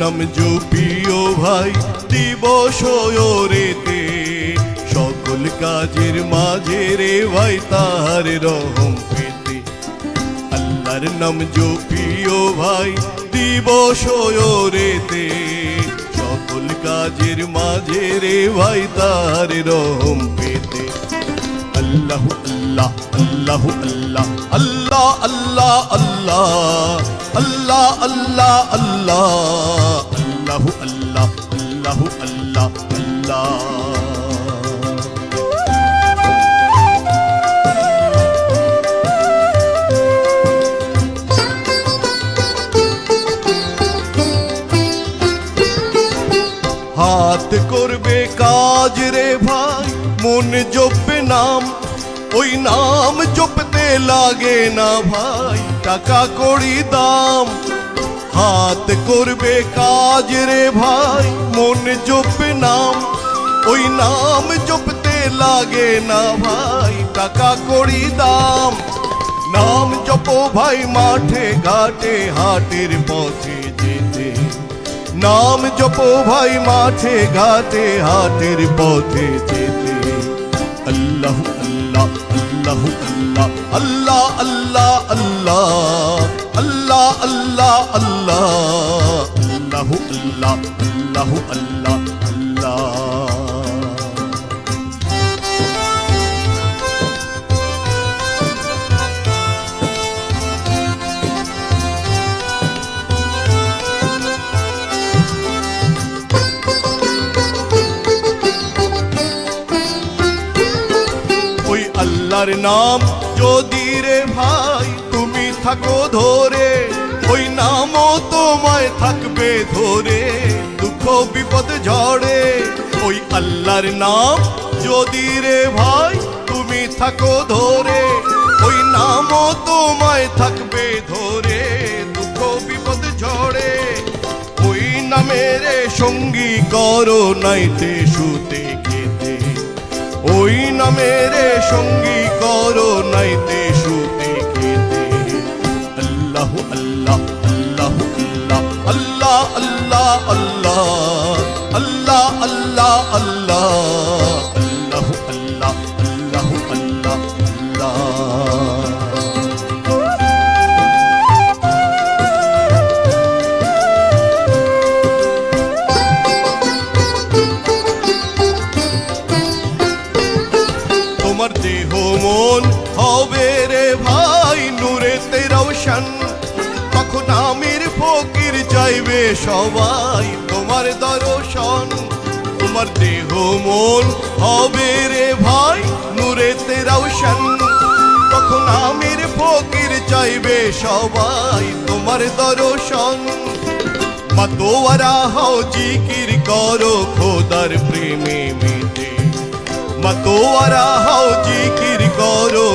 নাম জপিও ভাই, দিবস রেতে সকল কাজের মাঝে রে ভাই তার রহম পেতে। আল্লাহর নাম জপিও ভাই, দিবস রেতে সকল কাজের মাঝে রে ভাই তার রহম পেতে। আল্লাহ আল্লাহ আল্লাহ আল্লাহ আল্লাহ আল্লাহ আল্লাহ আল্লাহ আল্লাহ আল্লাহ। হাত করবে কাজ রে ভাই, মন জপবে নাম। ওই নাম জপতে লাগে না ভাই, টাকা কড়ি দাম। হাত করবে কাজ রে ভাই, মন জপবে নাম। ওই নাম জপতে লাগে না ভাই, টাকা কড়ি দাম। নাম জপো ভাই, মাঠে ঘাটে, হাটের পথে যেতে। নাম জপো ভাই, মাঠে ঘাটে, হাটের পথে যেতে। আল্লাহ আল্লাহ আল্লাহ আল্লাহ আল্লাহ আল্লাহ আল্লাহ আল্লাহ আল্লাহ। আল্লাহ আল্লাহ আল্লাহ আল্লাহ। আল্লাহর নাম যদি রে ভাই তুমি থাকো ধরে। ওই নামও তোমায় থাকবে ধরে, দুঃখ, বিপদ, ঝড়ে। ওই আল্লাহর নাম যদি রে ভাই তুমি থাকো ধরে, ওই নামও তোমায় থাকবে ধরে, দুঃখ, বিপদ, ঝড়ে। ওই নামের সঙ্গী করো নাইতে শুতে খেতে। ওই নামের সঙ্গী করো নাইতে হবে রে ভাই নূরেতে রওশন তখন আমির ফকির চাইবে সবাই তোমার দর্শন। তোমার দেহ মন হবে রে ভাই নূরেতে রওশন তখন আমির ফকির চাইবে সবাই তোমার দর্শন। মাতোয়ারা হও জিকির করো খোদার প্রেমে মেতে। মতোয়ারা হও জিকির করো